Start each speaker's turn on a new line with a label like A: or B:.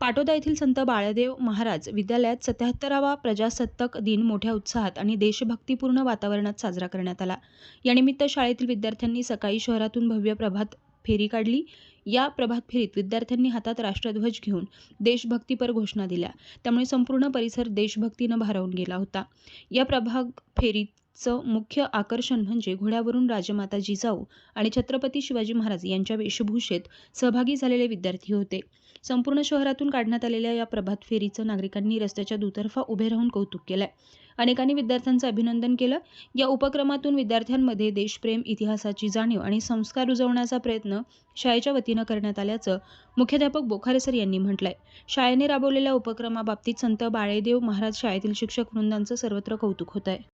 A: पाटोदा येथील संत बाळदेव महाराज विद्यालयात सत्याहत्तरावा प्रजासत्ताक दिन मोठ्या उत्साहात आणि देशभक्तीपूर्ण वातावरणात साजरा करण्यात आला. यानिमित्त शाळेतील विद्यार्थ्यांनी सकाळी शहरातून भव्य प्रभात फेरी काढली. या प्रभात फेरीत विद्यार्थ्यांनी हातात राष्ट्रध्वज घेऊन देशभक्तीपर घोषणा दिल्या. त्यामुळे संपूर्ण परिसर देशभक्तीनं भारावून गेला होता. या प्रभाग फेरीत चं मुख्य आकर्षण म्हणजे घोड्यावरून राजमाता जिजाऊ आणि छत्रपती शिवाजी महाराज यांच्या वेशभूषेत सहभागी झालेले विद्यार्थी होते. संपूर्ण शहरातून काढण्यात आलेल्या या प्रभात फेरीचं नागरिकांनी रस्त्याच्या दुतर्फा उभे राहून कौतुक केलंय. अनेकांनी विद्यार्थ्यांचं अभिनंदन केलं. या उपक्रमातून विद्यार्थ्यांमध्ये देशप्रेम इतिहासाची जाणीव आणि संस्कार रुजवण्याचा प्रयत्न शाळेच्या वतीनं करण्यात आल्याचं मुख्याध्यापक बोखारे सर यांनी म्हटलंय. शाळेने राबवलेल्या उपक्रमाबाबतीत संत बाळेदेव महाराज शाळेतील शिक्षक वृंदांचं सर्वत्र कौतुक होत आहे